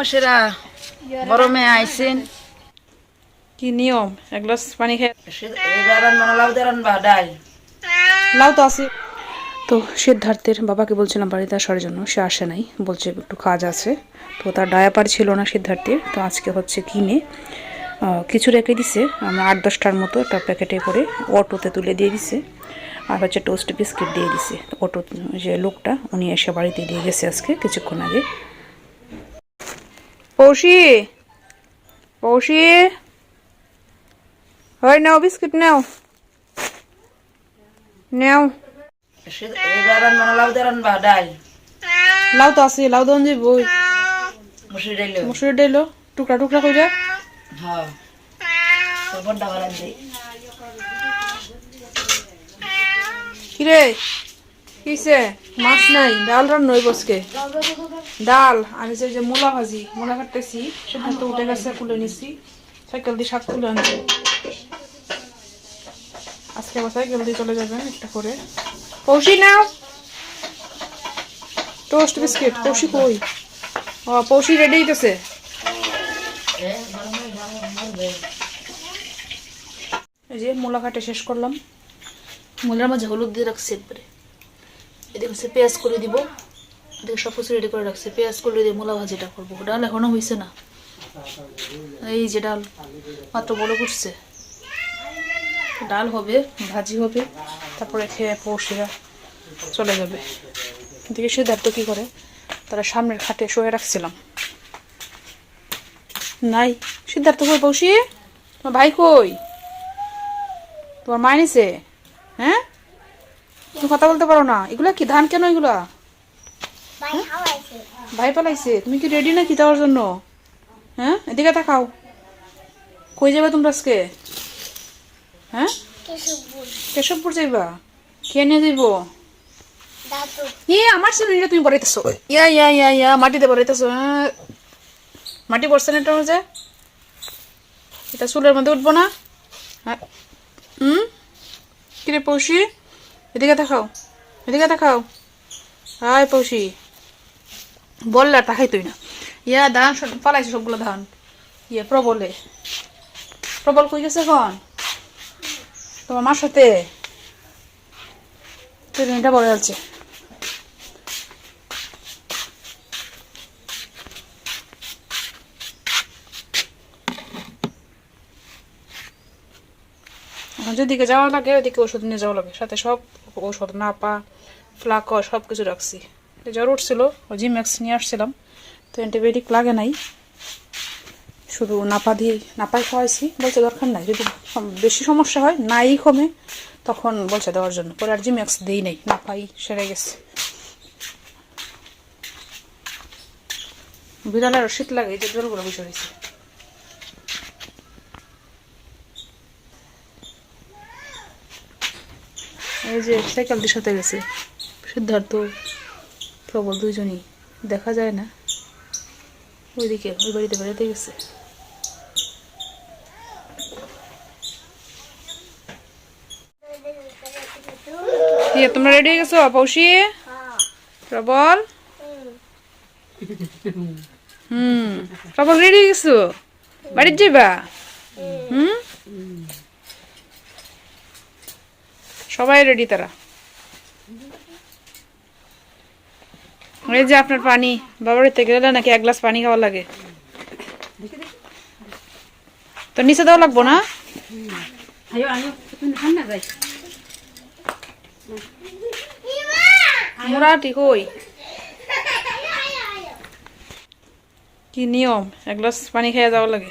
মশেরা গরমে আইসেন কি নিয়ম? এক গ্লাস পানি খেয়ে মনে লাউ তো আছে। তো সিদ্ধার্থের বাবাকে বলছিলাম বাড়িতে আসার জন্য সে আসে নাই। বলছে একটু কাজ আছে। তো তার ডায়াপার ছিল না সিদ্ধার্থের। তো আজকে হচ্ছে কিনে কিছু রেখে দিছে। আমার আট দশটার মতো একটা প্যাকেটে করে অটোতে তুলে দিয়ে দিছে। আর হচ্ছে টোস্ট বিস্কিট দিয়ে দিছে। অটো যে লোকটা উনি এসে বাড়িতে দিয়ে গেছে আজকে কিছুক্ষণ আগে। পৌষি পৌষি হয় নাও বিস্কিট নাও নাও লাউ তো আছে লাউ দন যাব মুসুরি ডাইল টুকরা টুকরা করে হ্যাঁ। কিরে? কিসে? মাছ নাই, ডাল রান্না হইব আজকে। ডাল, আমি যে যে মূলা ভাজি, মূলা কাটতেছি সেটা তো উঠে গেছে খুলে নিছি, সাইকেল দিয়ে শাক তুলে আনছে। আজকে আবার সাইকেল দিয়ে চলে যাবেন একটা করে। পৌষি নাও। টোস্ট বিস্কিট পৌষি কই? ও পৌষি রেডি হইতেছে। এই যে মূলা কাটে শেষ করলাম। মূলার মাঝে হলুদ দিয়ে রাখছি একবারে। এদিকে হচ্ছে পেঁয়াজ করে দিব। এদিকে সব কিছু রেডি করে রাখছি। পেঁয়াজ করে দিয়ে মূলা ভাজিটা করব। ডাল এখনও হয়েছে না। এই যে ডাল, মাত্র বড় করছে ডাল হবে, ভাজি হবে, তারপরে খেয়ে পৌষিরা চলে যাবে। এদিকে সিদ্ধার্থ কি করে? তারা সামনের খাটে শুয়ে রাখছিলাম। নাই, সিদ্ধার্থ কই পৌষি তোমার ভাই কই? তোমার মা নিছে হ্যাঁ? তুমি কথা বলতে পারো না। এগুলা কি? ধান কেন এগুলা? হ্যাঁ? ভাই পালাইছে। তুমি কি রেডি নাকি যাওয়ার জন্য? হ্যাঁ? এদিকে তাকাও কই যাবে তোমরা আজকে? হ্যাঁ? কেশবপুর। যাইবা? কে নিয়ে যাইব? ই আমার সিলিন্ডার তুমি বড়াইতেছো ইয়া ইয়া ইয়া ইয়া মাটিতে বড়াইতেছো হ্যাঁ। মাটি পড়ছে না এটা যে? এটা চুলের মধ্যে উঠবো না? হ্যাঁ? হুম? কিরে পৌষি এদিকে দেখাও এদিকে দেখাও। হাই পৌষি বললে আর তাকাই তুই না। ইয়া ধান পালাইছে সবগুলো ধান। ইয়ে প্রবলে। প্রবল কই গেছে এখন? তোমার মার সাথে? ট্রেনটা বড় যাচ্ছে। এখন যেদিকে যাওয়া লাগে, ওইদিকে ওষুধ নিয়ে যাওয়া লাগে। সাথে সব ওষুধ নাপা ফ্লাকর সব কিছু রাখছি। জ্বর উঠছিল জিম্যাক্স নিয়ে আসছিলাম, তো অ্যান্টিবায়োটিক লাগে নাই। শুধু নাপা দিয়ে নাপাই খাওয়াইছি, বলছে দরকার নাই, যদি বেশি সমস্যা হয়, নাই কমে, তখন বলছে দেওয়ার জন্য। পরে আর জিম্যাক্স দিই নাই, নাপাই, সেরে গেছে। বিড়ালের শীত লাগে, এই যে জলগুলো বসে রয়েছে এই যে সাইকেল দিয়ে সাথে গেছে। সিদ্ধার্থ, প্রবল দুইজনই। দেখা যায় না। ওইদিকে, ওই বাড়িতে বেড়াতে গেছে। কি তোমরা রেডি হয়ে গেছো পৌষি প্রবল? হুম। প্রবল রেডি হয়ে গেছো? বাড়ির যাইবা? হুম? সবাই রেডি তারা। এই যে আপনার পানি বাবার বাড়িতে গেলে নাকি এক গ্লাস পানি খাওয়া লাগে। তো নিচে দেওয়া লাগবো না? মোরা ঠিক কি নিয়ম? এক গ্লাস পানি খেয়ে যাওয়া লাগে।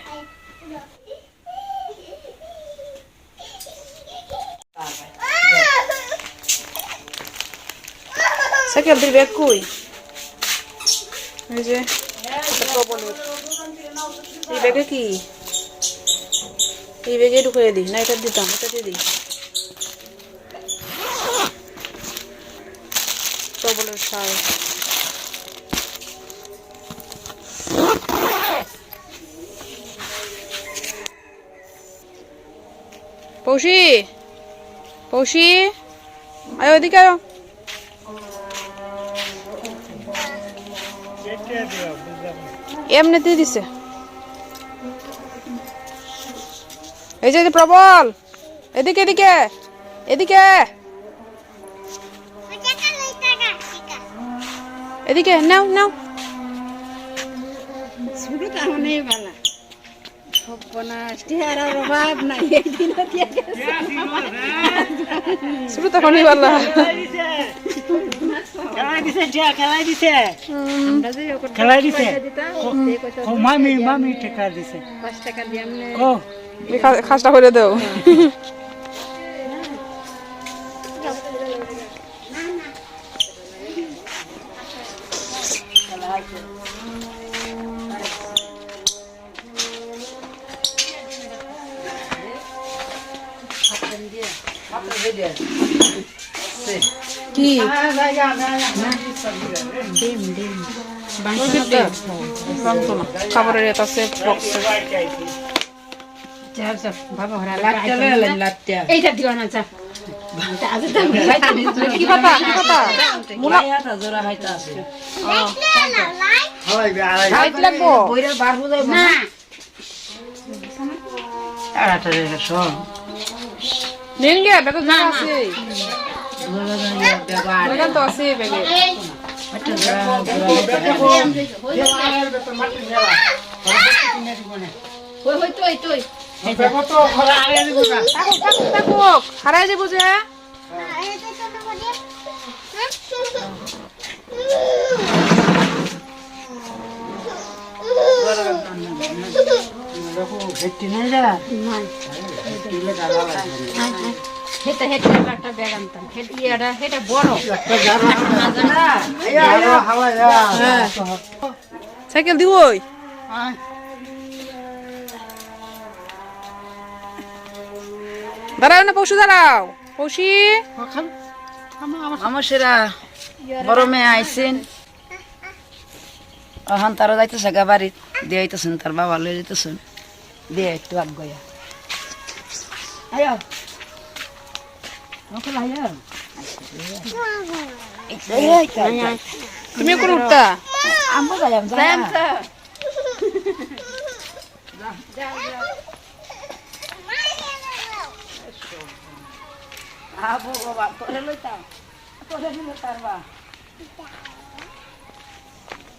সাইকেল দিয়ে ব্যাগ কই এই যে প্রবলের। এই ব্যাগে কি এই ব্যাগে ঢুকিয়ে দিই না এটা দিতাম এটা দিয়ে দিই প্রবলের সার পৌষি পৌষি আয় ওদিকে আয় এমনিতেই দিছে। এই যে প্রবল। এদিকে এদিকে এদিকে। এদিকে নাও নাও। শুরু তখনই বললা খেলাই দিছে দিয়া খেলাই দিছে। খেলাই দিছে। ও মামি মামি টাকা দিছে। ও এই খা- খাসটা করে দাও। কি খাবারের এত আছে এইটা দিও না চা কি পাতা কি পাতা মুলা জোড়া খাইতে আছে হাইট লাগবো বইরা বার বুঝাই না তাড়াতাড়ি এসো নিন গে বেগে না আছে হারাই যাব যে ভেট্টি নেই যা হেটা হেটা একটা ব্যাগ আনতাম। হেটা হেটা বড়। সাইকেল দিব ওই? দাঁড়াও না পশু দাঁড়াও। বড় মেয়ে আইসেন এখন তারা যাইতেছে গা বাড়ি দিয়ে আইতেছেন তার বাবা লয়ে যেতেছেন দিয়ে একটু আগ গয়া। আয়ো। তুমি কোন উঠতা আমবো যাইম যাইম আবো বাবা তোরে লইতাম তোরে নিলে তারবা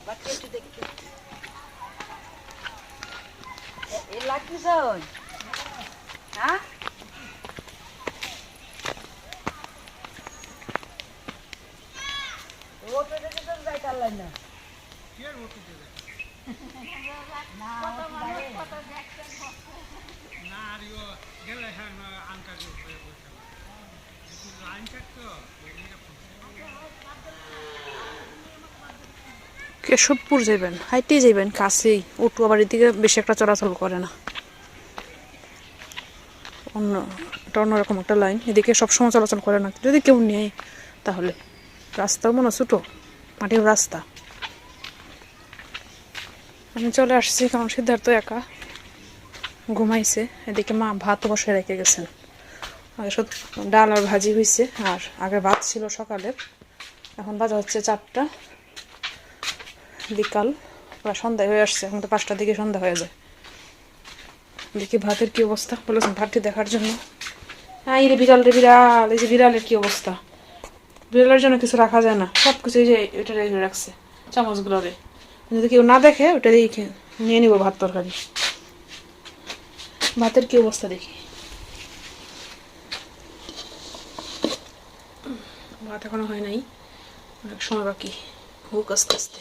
বাচ্চা একটু দেখি এ লাগতেছ হ্যাঁ ওটা দেখে কেশবপুর যাইবেন, হাইটেই যাইবেন, কাছেই। উঠুয়া আবার এদিকে বেশি একটা চলাচল করে না। অন্য, এটা অন্যরকম একটা লাইন। এদিকে সবসময় চলাচল করে না। যদি কেউ নেয়, তাহলে। রাস্তাও মনে ছোটো। মাটির রাস্তা। আমি চলে আসছি, কারণ সিদ্ধার্থ একা ঘুমাইছে। এদিকে মা ভাত বসে রেখে গেছেন। আগে শুধু ডাল আর ভাজি হয়েছে আর আগে ভাত ছিল সকালের এখন বাজা হচ্ছে চারটা বিকাল, প্রায় সন্ধ্যা হয়ে আসছে। এখন তো পাঁচটার দিকে সন্ধ্যা হয়ে যায়। দেখি ভাতের কি অবস্থা, বলেছেন ভাতটি দেখার জন্য। হ্যাঁ এই রে বিড়াল রে বিড়াল, এই যে বিড়ালের কি অবস্থা। বিড়ালের জন্য কিছু রাখা যায় না। সব কিছু এই যে এটা রেখে রাখছে চামচগুলো রে। যদি কেউ না দেখে ওটা দিয়ে নিয়ে নিব ভাত তরকারি। ভাতের কি অবস্থা দেখি। ভাত এখনও হয় নাই। অনেক সময় বাকি। হোক আস্তে আস্তে।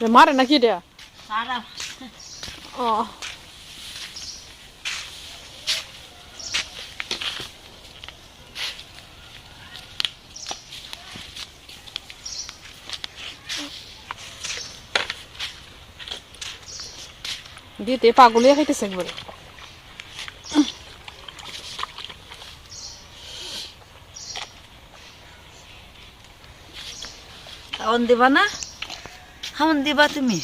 এ মারে নাকি এটা ও দিতে পাগলিয়া খাইতেছে একবারে খাওয়ান দিবা না খাওয়ান দিবা তুমি